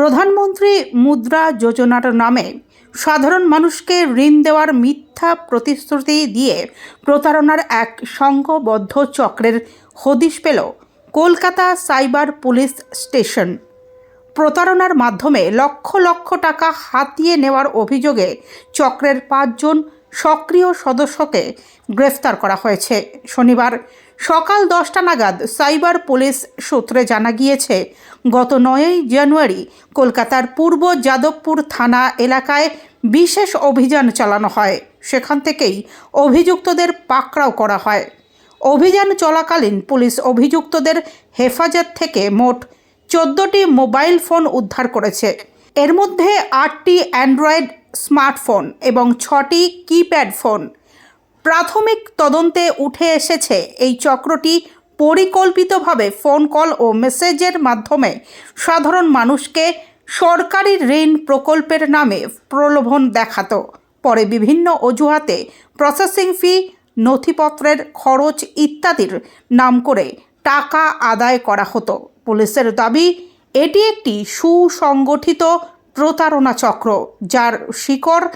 প্রধানমন্ত্রী মুদ্রা যোজনার নামে সাধারণ মানুষকে ঋণ দেওয়ার মিথ্যা প্রতিশ্রুতি দিয়ে প্রতারণার এক সংঘবদ্ধ চক্রের হদিশ পেল কলকাতা সাইবার পুলিশ স্টেশন। প্রতারণার মাধ্যমে লক্ষ লক্ষ টাকা হাতিয়ে নেওয়ার অভিযোগে চক্রের পাঁচজন সক্রিয় সদস্যকে গ্রেফতার করা হয়েছে। শনিবার সকাল দশটা নাগাদ সাইবার পুলিশ সূত্রে জানা গিয়েছে, গত নয়ই জানুয়ারি কলকাতার পূর্ব যাদবপুর থানা এলাকায় বিশেষ অভিযান চালানো হয়। সেখান থেকেই অভিযুক্তদের পাকড়াও করা হয়। অভিযান চলাকালীন পুলিশ অভিযুক্তদের হেফাজত থেকে মোট চোদ্দোটি মোবাইল ফোন উদ্ধার করেছে। এর মধ্যে আটটি অ্যান্ড্রয়েড স্মার্টফোন এবং ছটি কিপ্যাড ফোন। প্রাথমিক তদন্তে উঠে এসেছে এই চক্রটি পরিকল্পিতভাবে ফোন কল ও মেসেজের মাধ্যমে সাধারণ মানুষকে সরকারি ঋণ প্রকল্পের নামে প্রলোভন দেখাতো। পরে বিভিন্ন অজুহাতে প্রসেসিং ফি, নথিপত্রের খরচ ইত্যাদির নাম করে টাকা আদায় করা হতো। পুলিশের দাবি, এটি একটি সুসংগঠিত প্রতারণা চক্র, যার শিকড়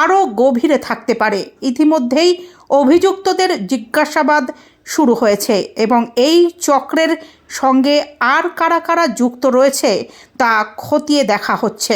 আরও গভীরে থাকতে পারে। ইতিমধ্যেই অভিযুক্তদের জিজ্ঞাসাবাদ শুরু হয়েছে এবং এই চক্রের সঙ্গে আর কারা কারা যুক্ত রয়েছে তা খতিয়ে দেখা হচ্ছে।